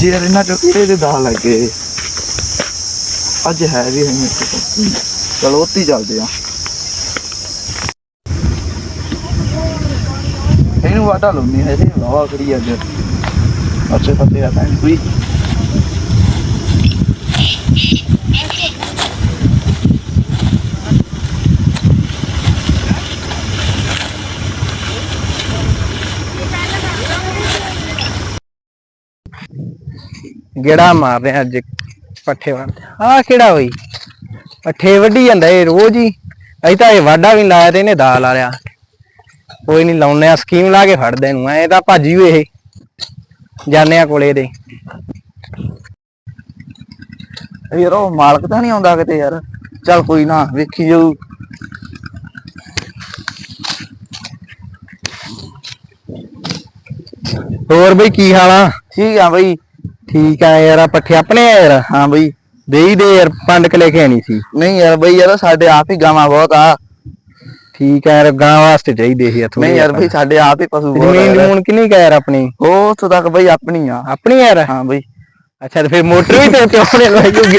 ਅੱਜ ਯਾਰ ਇਹਨਾਂ ਚੋਂ ਕਿਹੜੇ ਦੇ ਦਾਲ ਲੱਗੇ ਅੱਜ ਹੈ ਵੀ ਹੈ ਚਲੋ ਉੱਤੀ ਚੱਲਦੇ ਆ ਇਹਨੂੰ ਵਾਟਾ ਲਾਉਣੀ ਹੈ ਇਹ ਵਾਵਾ ਕਰੀ ਅੱਜ ਅੱਛੇ ਪੱਤੇ ਆ ਤਾਂ ਕੋਈ ਗੇੜਾ ਮਾਰ ਰਿਹਾ ਅੱਜ ਪੱਠੇ ਵੜ ਆ ਕਿਹੜਾ ਹੋਈ ਪੱਠੇ ਵੱਢੀ ਜਾਂਦਾ ਇਹ ਰੋਜ਼ ਹੀ। ਅਸੀਂ ਤਾਂ ਇਹ ਵਾਢਾ ਵੀ ਨੀ ਲਾਇਆ ਤੇ ਇਹਨੇ ਦਾ ਲਾ ਲਿਆ। ਕੋਈ ਨਹੀਂ ਲਾਉਨੇ ਆ ਸਕੀਮ ਲਾ ਕੇ ਫੜਦੇ ਇਹਨੂੰ। ਐ ਤਾਂ ਭਾਜੀ ਵੀ ਇਹ। ਜਾਣੇ ਆ ਕੋਲੇ ਦੇ ਯਾਰ ਉਹ ਮਾਲਕ ਤਾਂ ਨਹੀਂ ਆਉਂਦਾ ਕਿਤੇ ਯਾਰ। ਚੱਲ ਕੋਈ ਨਾ ਵੇਖੀ ਜਾਊ। ਹੋਰ ਬਈ ਕੀ ਹਾਲ ਆ? ਠੀਕ ਆ ਬਈ। ਠੀਕ ਆ ਯਾਰ ਆ ਪੱਠੇ ਆਪਣੇ ਆ ਯਾਰ। ਹਾਂ ਬਈ। ਦੇਈ ਦੇ ਯਾਰ ਪੰਡ ਕ ਲੈ ਕੇ ਆਣੀ ਸੀ। ਨਹੀਂ ਯਾਰ ਬਈ ਯਾਰ ਸਾਡੇ ਆਪ ਹੀ ਗਾਵਾਂ ਬਹੁਤ ਆ। ਠੀਕ ਆ ਯਾਰ ਗਾਂ ਵਾਸਤੇ ਚਾਹੀਦੇ ਸੀ ਥੋੜੇ ਨਹੀਂ ਯਾਰ ਬਈ ਸਾਡੇ ਆਪ ਹੀ ਪਸ਼ੂ ਬਹੁਤ ਜ਼ਮੀਨ। ਜਮੂਨ ਕਿੰਨੀ ਕਾ ਯਾਰ ਆਪਣੀ? ਉਹ ਉੱਥੋਂ ਤੱਕ ਬਈ ਆਪਣੀ ਆ। ਆਪਣੀ ਯਾਰ? ਹਾਂ ਬਈ। ਅੱਛਾ ਤੇ ਫਿਰ ਮੋਟਰ ਵੀ ਤੇ ਤੇ ਆਪਣੇ ਲਵਾਈ ਹੋਗੀ